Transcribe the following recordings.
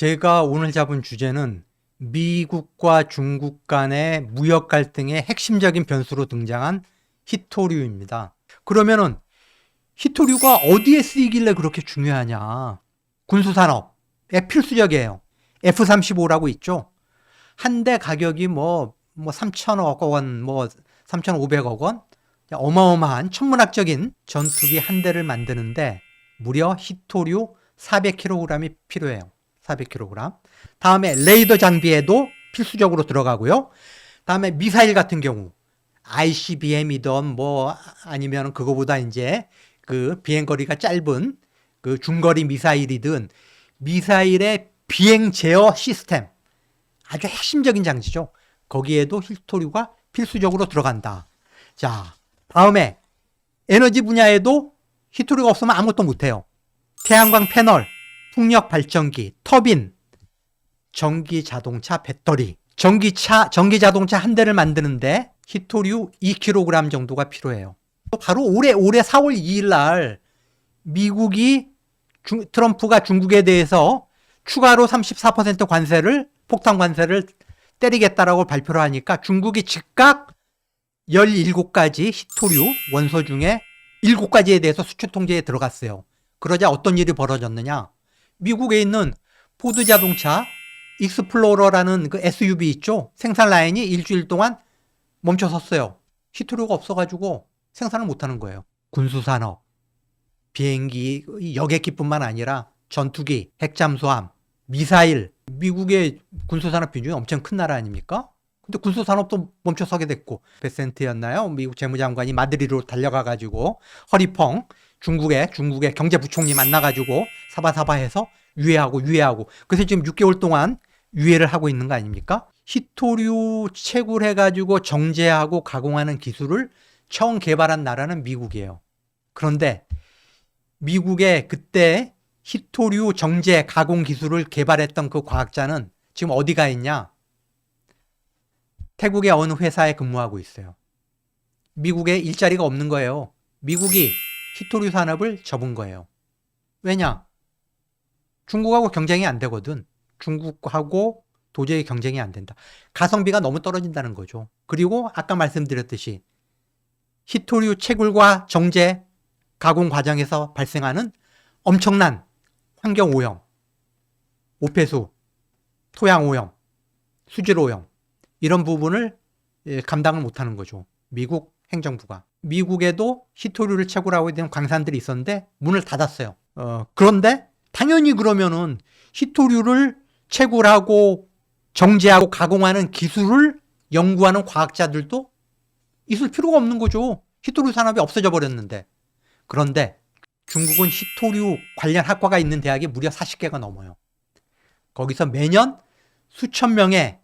제가 오늘 잡은 주제는 미국과 중국 간의 무역 갈등의 핵심적인 변수로 등장한 히토류입니다. 그러면은 히토류가 어디에 쓰이길래 그렇게 중요하냐? 군수산업에 필수적이에요. F-35라고 있죠. 한 대 가격이 뭐, 뭐 3천억 원, 뭐 3,500억 원? 어마어마한 천문학적인 전투기 한 대를 만드는데 무려 히토류 400kg이 필요해요. 400kg. 다음에 레이더 장비에도 필수적으로 들어가고요. 다음에 미사일 같은 경우 ICBM이든 뭐 아니면 그거보다 이제 그 비행거리가 짧은 그 중거리 미사일이든 미사일의 비행 제어 시스템 아주 핵심적인 장치죠. 거기에도 히토류가 필수적으로 들어간다. 자, 다음에 에너지 분야에도 히토류가 없으면 아무것도 못해요. 태양광 패널, 풍력 발전기, 터빈, 전기 자동차 배터리, 전기차, 전기 자동차 한 대를 만드는데 히토류 2kg 정도가 필요해요. 바로 올해 올해 4월 2일 날 미국이 중- 트럼프가 중국에 대해서 추가로 34% 관세를 폭탄 관세를 때리겠다라고 발표를 하니까 중국이 즉각 17가지 히토류 원소 중에 7가지에 대해서 수출 통제에 들어갔어요. 그러자 어떤 일이 벌어졌느냐? 미국에 있는 포드 자동차 익스플로러라는 그 SUV 있죠? 생산 라인이 일주일 동안 멈춰섰어요. 히토류가 없어가지고 생산을 못하는 거예요. 군수산업, 비행기, 여객기뿐만 아니라 전투기, 핵잠수함, 미사일, 미국의 군수산업 비중이 엄청 큰 나라 아닙니까? 근데 군수산업도 멈춰서게 됐고 베센트였나요? 미국 재무장관이 마드리드로 달려가가지고 허리펑 중국의 중국의 경제부총리 만나가지고 사바사바해서 유예하고 유예하고 그래서 지금 6개월 동안 유예를 하고 있는 거 아닙니까? 히토류 채굴 해가지고 정제하고 가공하는 기술을 처음 개발한 나라는 미국이에요. 그런데 미국의 그때 히토류 정제 가공 기술을 개발했던 그 과학자는 지금 어디가 있냐? 태국의 어느 회사에 근무하고 있어요. 미국에 일자리가 없는 거예요. 미국이 히토류 산업을 접은 거예요. 왜냐? 중국하고 경쟁이 안 되거든. 중국하고 도저히 경쟁이 안 된다. 가성비가 너무 떨어진다는 거죠. 그리고 아까 말씀드렸듯이 히토류 채굴과 정제 가공 과정에서 발생하는 엄청난 환경 오염, 오폐수, 토양 오염, 수질 오염 이런 부분을 예, 감당을 못하는 거죠. 미국 행정부가 미국에도 히토류를 채굴하고 있는 광산들이 있었는데 문을 닫았어요. 어, 그런데 당연히 그러면은 히토류를 채굴하고 정제하고 가공하는 기술을 연구하는 과학자들도 있을 필요가 없는 거죠. 히토류 산업이 없어져 버렸는데. 그런데 중국은 히토류 관련 학과가 있는 대학이 무려 40개가 넘어요. 거기서 매년 수천 명의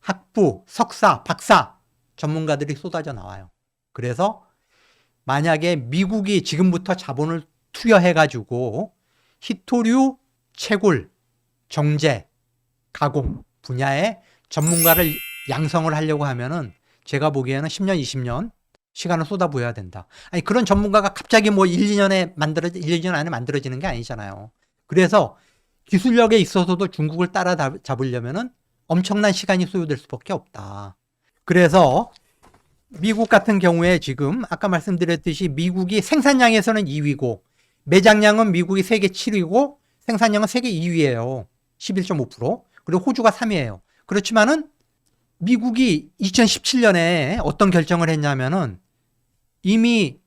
학부, 석사, 박사 전문가들이 쏟아져 나와요. 그래서 만약에 미국이 지금부터 자본을 투여해가지고 히토류 채굴, 정제, 가공 분야의 전문가를 양성을 하려고 하면은 제가 보기에는 10년, 20년 시간을 쏟아부어야 된다. 아니, 그런 전문가가 갑자기 뭐 1, 2년에 만들어, 1, 2년 안에 만들어지는 게 아니잖아요. 그래서 기술력에 있어서도 중국을 따라잡으려면은 엄청난 시간이 소요될 수밖에 없다. 그래서 미국 같은 경우에 지금 아까 말씀드렸듯이 미국이 생산량에서는 2위고 매장량은 미국이 세계 7위고 생산량은 세계 2위예요. 11.5%. 그리고 호주가 3위예요. 그렇지만은 미국이 2017년에 어떤 결정을 했냐면은 이미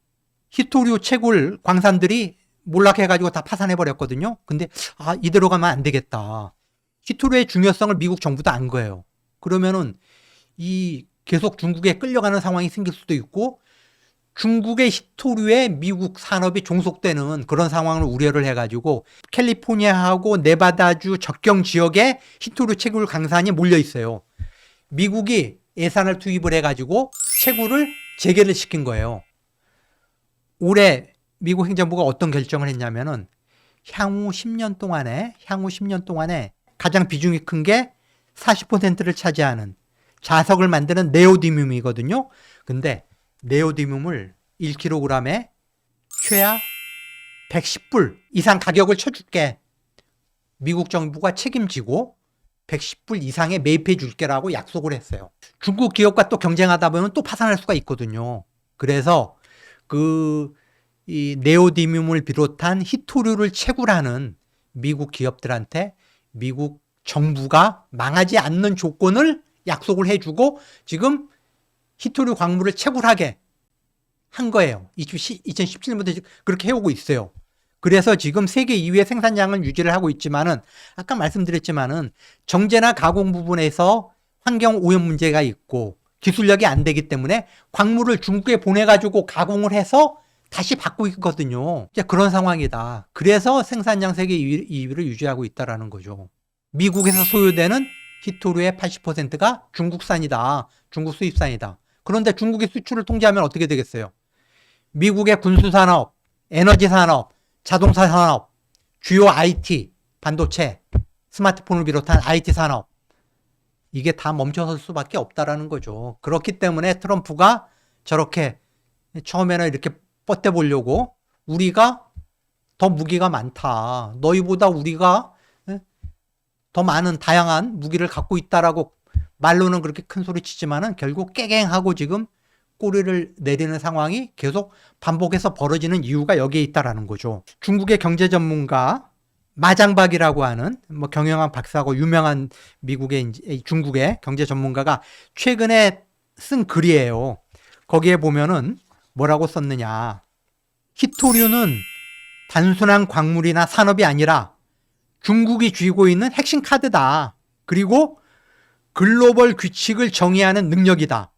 히토류 채굴 광산들이 몰락해가지고 다 파산해 버렸거든요. 근데 아 이대로 가면 안 되겠다. 히토류의 중요성을 미국 정부도 안 거예요. 그러면은 이 계속 중국에 끌려가는 상황이 생길 수도 있고 중국의 히토류에 미국 산업이 종속되는 그런 상황을 우려를 해가지고 캘리포니아하고 네바다주 접경 지역에 히토류 채굴 강산이 몰려 있어요. 미국이 예산을 투입을 해가지고 채굴을 재개를 시킨 거예요. 올해 미국 행정부가 어떤 결정을 했냐면은 향후 10년 동안에 향후 10년 동안에 가장 비중이 큰 게 40%를 차지하는 자석을 만드는 네오디뮴이거든요. 근데 네오디뮴을 1kg에 최하 110불 이상 가격을 쳐줄게. 미국 정부가 책임지고 110불 이상에 매입해 줄게라고 약속을 했어요. 중국 기업과 또 경쟁하다 보면 또 파산할 수가 있거든요. 그래서 그 이 네오디뮴을 비롯한 히토류를 채굴하는 미국 기업들한테 미국 정부가 망하지 않는 조건을 약속을 해주고 지금 히토류 광물을 채굴하게 한 거예요. 2017년부터 그렇게 해오고 있어요. 그래서 지금 세계 2위 생산량을 유지를 하고 있지만은 아까 말씀드렸지만은 정제나 가공 부분에서 환경 오염 문제가 있고 기술력이 안 되기 때문에 광물을 중국에 보내가지고 가공을 해서 다시 받고 있거든요. 이제 그런 상황이다. 그래서 생산량 세계 2위, 2위를 유지하고 있다라는 거죠. 미국에서 소요되는 히토류의 80%가 중국산이다. 중국 수입산이다. 그런데 중국의 수출을 통제하면 어떻게 되겠어요? 미국의 군수 산업, 에너지 산업, 자동차 산업, 주요 IT, 반도체, 스마트폰을 비롯한 IT 산업, 이게 다 멈춰설 수밖에 없다라는 거죠. 그렇기 때문에 트럼프가 저렇게 처음에는 이렇게 뻗대 보려고 우리가 더 무기가 많다. 너희보다 우리가 예? 더 많은 다양한 무기를 갖고 있다라고 말로는 그렇게 큰 소리 치지만은 결국 깨갱하고 지금 꼬리를 내리는 상황이 계속 반복해서 벌어지는 이유가 여기에 있다라는 거죠. 중국의 경제 전문가 마장박이라고 하는 뭐 경영학 박사고 유명한 미국의 중국의 경제 전문가가 최근에 쓴 글이에요. 거기에 보면은 뭐라고 썼느냐. 히토류는 단순한 광물이나 산업이 아니라 중국이 쥐고 있는 핵심 카드다. 그리고 글로벌 규칙을 정의하는 능력이다.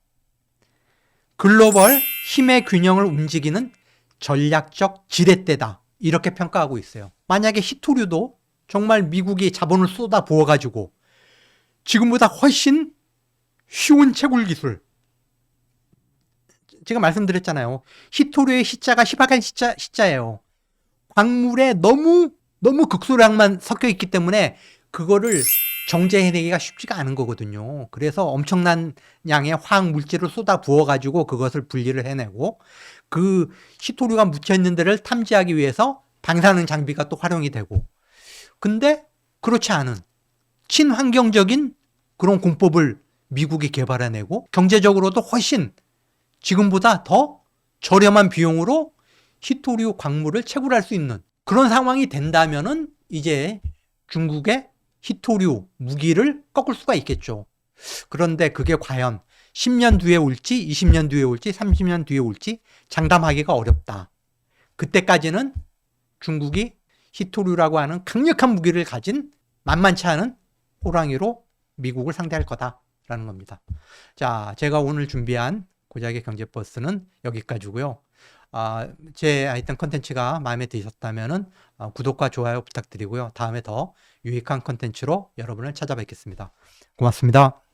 글로벌 힘의 균형을 움직이는 전략적 지렛대다. 이렇게 평가하고 있어요. 만약에 히토류도 정말 미국이 자본을 쏟아 부어가지고 지금보다 훨씬 쉬운 채굴 기술. 제가 말씀드렸잖아요. 히토류의 시자가 희박한 시자, 시자예요. 광물에 너무, 너무 극소량만 섞여 있기 때문에 그거를 정제해내기가 쉽지가 않은 거거든요. 그래서 엄청난 양의 화학 물질을 쏟아 부어가지고 그것을 분리를 해내고 그 히토류가 묻혀 있는 데를 탐지하기 위해서 방사능 장비가 또 활용이 되고. 근데 그렇지 않은 친환경적인 그런 공법을 미국이 개발해내고 경제적으로도 훨씬 지금보다 더 저렴한 비용으로 히토류 광물을 채굴할 수 있는 그런 상황이 된다면은 이제 중국의 히토류 무기를 꺾을 수가 있겠죠. 그런데 그게 과연 10년 뒤에 올지, 20년 뒤에 올지, 30년 뒤에 올지 장담하기가 어렵다. 그때까지는 중국이 히토류라고 하는 강력한 무기를 가진 만만치 않은 호랑이로 미국을 상대할 거다라는 겁니다. 자, 제가 오늘 준비한 고작의 경제버스는 여기까지고요. 아, 제 하여튼 컨텐츠가 마음에 드셨다면은 아, 구독과 좋아요 부탁드리고요. 다음에 더 유익한 컨텐츠로 여러분을 찾아뵙겠습니다. 고맙습니다.